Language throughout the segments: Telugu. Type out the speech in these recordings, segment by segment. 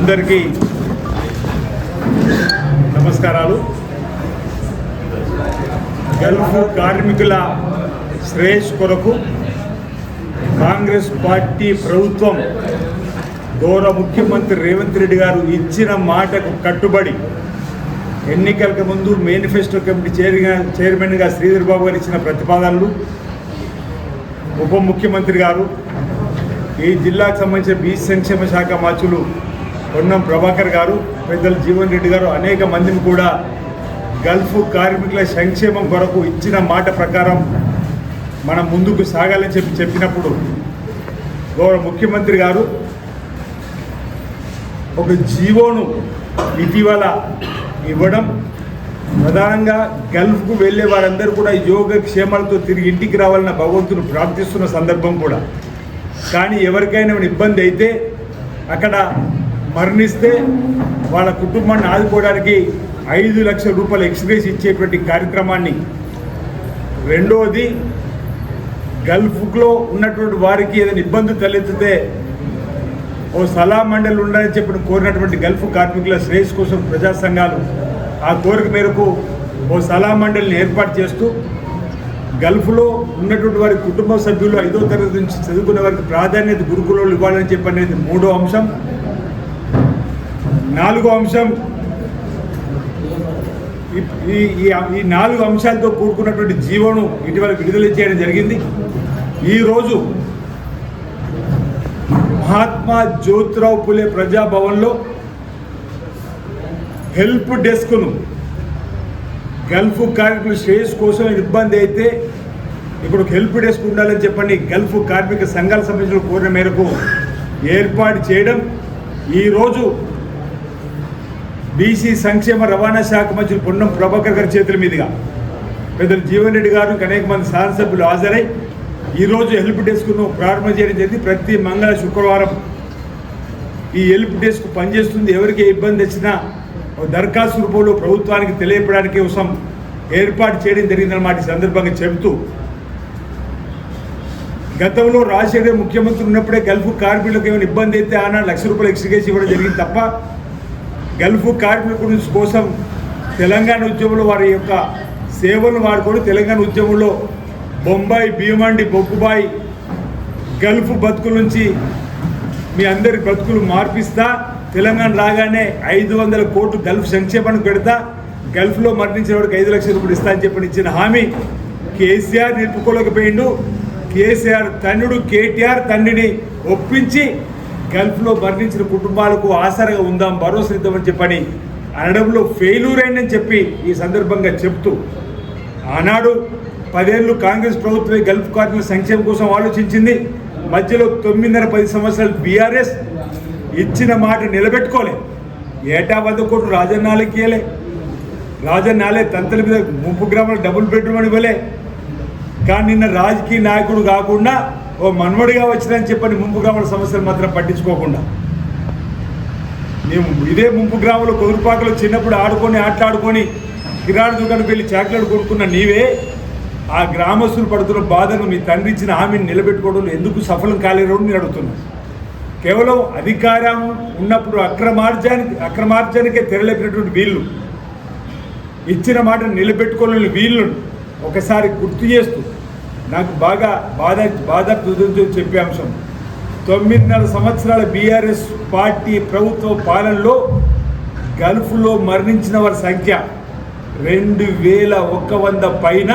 అందరికీ నమస్కారాలు. గల్ఫ్ కార్మికుల శ్రేయస్ కొరకు కాంగ్రెస్ పార్టీ ప్రభుత్వం గౌరవ ముఖ్యమంత్రి రేవంత్ రెడ్డి గారు ఇచ్చిన మాటకు కట్టుబడి ఎన్నికలకు ముందు మేనిఫెస్టో కమిటీ చైర్గా చైర్మన్గా శ్రీధర్ బాబు గారు ఇచ్చిన ప్రతిపాదనలు ఉప ముఖ్యమంత్రి గారు ఈ జిల్లాకు సంబంధించిన బీసీ సంక్షేమ శాఖ మాచులు పొన్నం ప్రభాకర్ గారు పెద్దలు జీవన్ రెడ్డి గారు అనేక మందిని కూడా గల్ఫ్ కార్మికుల సంక్షేమం కొరకు ఇచ్చిన మాట ప్రకారం మనం ముందుకు సాగాలని చెప్పి చెప్పినప్పుడు గౌరవ ముఖ్యమంత్రి గారు ఒక జీవోను ఇటీవల ఇవ్వడం ప్రధానంగా గల్ఫ్కు వెళ్ళే వారందరూ కూడా యోగక్షేమాలతో తిరిగి ఇంటికి రావాలన్న భగవంతుని ప్రార్థిస్తున్న సందర్భం కూడా. కానీ ఎవరికైనా ఇబ్బంది అయితే అక్కడ మరణిస్తే వాళ్ళ కుటుంబాన్ని ఆదుకోవడానికి ఐదు లక్షల రూపాయలు ఎక్స్గ్రేస్ ఇచ్చేటువంటి కార్యక్రమాన్ని. రెండవది గల్ఫ్లో ఉన్నటువంటి వారికి ఏదైనా ఇబ్బంది తలెత్తితే ఓ సలా మండలి ఉండాలని చెప్పిన కోరినటువంటి గల్ఫ్ కార్మికుల శ్రేయస్ కోసం ప్రజా సంఘాలు ఆ కోరిక మేరకు ఓ సలా మండలిని ఏర్పాటు చేస్తూ గల్ఫ్లో ఉన్నటువంటి వారి కుటుంబ సభ్యులు ఐదో తరగతి నుంచి చదువుకునే వారికి ప్రాధాన్యత గురుకులలో ఇవ్వాలని చెప్పి అనేది మూడో అంశం. నాలుగో అంశం ఈ- ఈ ఈ- నాలుగు అంశాలతో కూడుకున్నటువంటి జీవోను ఇటీవల విడుదల చేయడం జరిగింది. ఈరోజు మహాత్మా జ్యోతిరావు పులే ప్రజాభవన్లో హెల్ప్ డెస్క్ను గల్ఫ్ కార్మికుల శ్రేయస్ కోసం ఇబ్బంది అయితే ఇప్పుడు హెల్ప్ డెస్క్ ఉండాలని చెప్పండి గల్ఫ్ కార్మిక సంఘాల సంబంధించిన కోరిన మేరకు ఏర్పాటు చేయడం ఈరోజు బీసీ సంక్షేమ రవాణా శాఖ మంత్రి పొన్నం ప్రభాకర్ గారి చేతుల మీదుగా పెద్దలు జీవన్ రెడ్డి గారు అనేక మంది శాసనసభ్యులు హాజరై ఈరోజు హెల్ప్ డెస్క్ను ప్రారంభం చేయడం జరిగింది. ప్రతి మంగళ శుక్రవారం ఈ హెల్ప్ డెస్క్ పనిచేస్తుంది. ఎవరికి ఇబ్బంది వచ్చినా దరఖాస్తు రూపంలో ప్రభుత్వానికి తెలియపడానికి కోసం ఏర్పాటు చేయడం జరిగిందన్నమాట ఈ సందర్భంగా చెబుతూ గతంలో రాజశేఖర్ ముఖ్యమంత్రి ఉన్నప్పుడే గల్ఫ్ కార్మికులకు ఏమైనా ఇబ్బంది అయితే ఆనాడు లక్ష రూపాయలు ఎక్స్గ్రేస్ ఇవ్వడం జరిగింది తప్ప గల్ఫ్ కార్మికుల కోసం తెలంగాణ ఉద్యమంలో వారి యొక్క సేవలను వాడుకొని తెలంగాణ ఉద్యమంలో బొంబాయి భీమండి బొగ్గుబాయి గల్ఫ్ బతుకుల నుంచి మీ అందరి బతుకులు మార్పిస్తా. తెలంగాణ రాగానే ఐదు వందల కోట్లు గల్ఫ్ సంక్షేమానికి పెడతా. గల్ఫ్లో మరణించిన వాడికి ఐదు లక్షల రూపాయలు ఇస్తా అని చెప్పి ఇచ్చిన హామీ కేసీఆర్ నిలుపుకోలేకపోయిండు. కేసీఆర్ తండ్రుడు కేటీఆర్ తండ్రిని ఒప్పించి గల్ఫ్లో మరణించిన కుటుంబాలకు ఆసరగా ఉందాం భరోసా ఇద్దామని చెప్పని అనడంలో ఫెయిల్యూర్ అయిందని చెప్పి ఈ సందర్భంగా చెప్తూ ఆనాడు పదేళ్ళు కాంగ్రెస్ ప్రభుత్వమే గల్ఫ్ కార్మికుల సంక్షేమం కోసం ఆలోచించింది. మధ్యలో తొమ్మిదిన్నర పది సంవత్సరాలు బీఆర్ఎస్ ఇచ్చిన మాట నిలబెట్టుకోలే. ఏటా వద్ద కోట్లు రాజన్నాలకియలే రాజన్నాలే తంతల మీద ముప్పు గ్రాముల డబుల్ బెడ్రూమ్ అని ఇవ్వలే. కానీ నిన్న రాజకీయ నాయకుడు కాకుండా ఓ మన్మడిగా వచ్చిందని చెప్పని ముంపు గ్రామాల సమస్యలు మాత్రం పట్టించుకోకుండా. మేము ఇదే ముంపు గ్రామంలో కుదురుపాకలో చిన్నప్పుడు ఆడుకొని ఆటలాడుకొని కిరాణ దుకాణం వెళ్ళి చాక్లెట్ కొనుక్కున్న నీవే ఆ గ్రామస్తులు పడుతున్న బాధను మీ తండ్రి ఇచ్చిన హామీని నిలబెట్టుకోవడంలో ఎందుకు సఫలం కాలేరు నేను అడుగుతున్నాను కేవలం అధికారం ఉన్నప్పుడు అక్రమార్జానికి అక్రమార్జానికే తెరలేపినటువంటి వీళ్ళు ఇచ్చిన మాట నిలబెట్టుకోలేని వీళ్ళను ఒకసారి గుర్తు చేస్తూ నాకు బాగా బాధ బాధ చెప్పే అంశం. తొమ్మిదిన్నర సంవత్సరాల బీఆర్ఎస్ పార్టీ ప్రభుత్వ పాలనలో గల్ఫ్లో మరణించిన వారి సంఖ్య రెండు వేల ఒక్క వంద పైన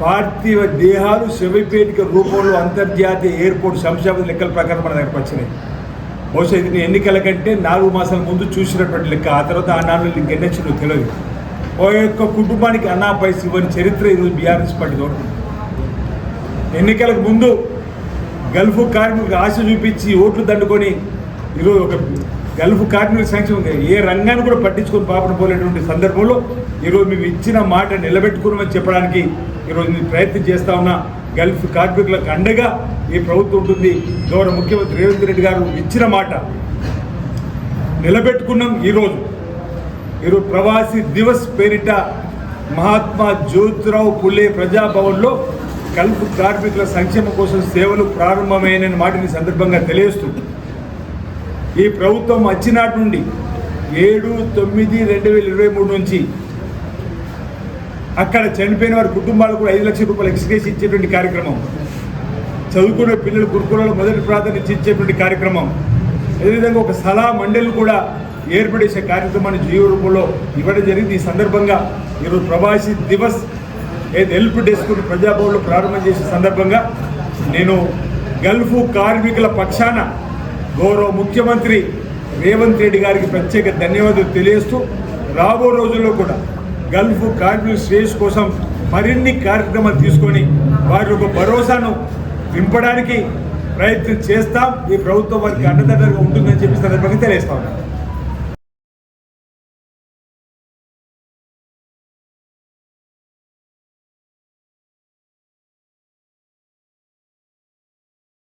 పార్థివ దేహాలు శవిపేటిక రూపంలో అంతర్జాతీయ ఎయిర్పోర్ట్ శంషాబాద్ లెక్కల ప్రకారం మన దగ్గరకు వచ్చినాయి. బహుశా ఇది ఎన్నికల కంటే నాలుగు మాసాల ముందు చూసినటువంటి లెక్క. ఆ తర్వాత ఆ నాలుగు ఇంకెన్నో తెలియదు. ఓ యొక్క కుటుంబానికి అన్నా పైసలు ఇవ్వని చరిత్ర ఈరోజు బీఆర్ఎస్ పార్టీ తోడుతుంది ఎన్నికలకు ముందు గల్ఫ్ కార్మికులకు ఆశ చూపించి ఓట్లు దండుకొని ఈరోజు ఒక గల్ఫ్ కార్మికుల సంక్షేమం ఏ రంగాన్ని కూడా పట్టించుకొని పాపన పోలేటువంటి సందర్భంలో ఈరోజు మేము ఇచ్చిన మాట నిలబెట్టుకున్నామని చెప్పడానికి ఈరోజు మేము ప్రయత్నం చేస్తా ఉన్నా. గల్ఫ్ కార్మికులకు అండగా ఈ ప్రభుత్వం ఉంటుంది. గౌరవ ముఖ్యమంత్రి రేవంత్ రెడ్డి గారు ఇచ్చిన మాట నిలబెట్టుకున్నాం ఈరోజు. ఈరోజు ప్రవాసీ దివస్ పేరిట మహాత్మా జ్యోతిరావు పులే ప్రజాభవన్లో గల్ఫ్ కార్మికుల సంక్షేమ కోసం సేవలు ప్రారంభమైన మాటని సందర్భంగా తెలియస్తూ ఈ ప్రభుత్వం వచ్చినాటి నుండి ఏడు తొమ్మిది రెండు వేల ఇరవై మూడు నుంచి అక్కడ చనిపోయిన వారి కుటుంబాలకు కూడా ఐదు లక్షల రూపాయలు ఎక్స్గ్రేస్ ఇచ్చేటువంటి కార్యక్రమం. చదువుకునే పిల్లలు గురుకులలో మొదటి ప్రాధాన్యత ఇచ్చేటువంటి కార్యక్రమం. అదేవిధంగా ఒక సలా మండలి కూడా ఏర్పడేసే కార్యక్రమాన్ని జీవ రూపంలో ఇవ్వడం జరిగింది. ఈ సందర్భంగా ఈరోజు ప్రవాసీ దివస్ ఏది హెల్ప్ డెస్క్ ప్రజాభవన్లో ప్రారంభం చేసిన సందర్భంగా నేను గల్ఫ్ కార్మికుల పక్షాన గౌరవ ముఖ్యమంత్రి రేవంత్ రెడ్డి గారికి ప్రత్యేక ధన్యవాదాలు తెలియజేస్తూ రాబో రోజుల్లో కూడా గల్ఫ్ కార్మికుల శ్రేయస్ కోసం మరిన్ని కార్యక్రమాలు తీసుకొని వారి యొక్క భరోసాను నింపడానికి ప్రయత్నం చేస్తాం. ఈ ప్రభుత్వం వారికి అండదండగా ఉంటుందని చెప్పి సందర్భంగా తెలియజేస్తా ఉన్నాను.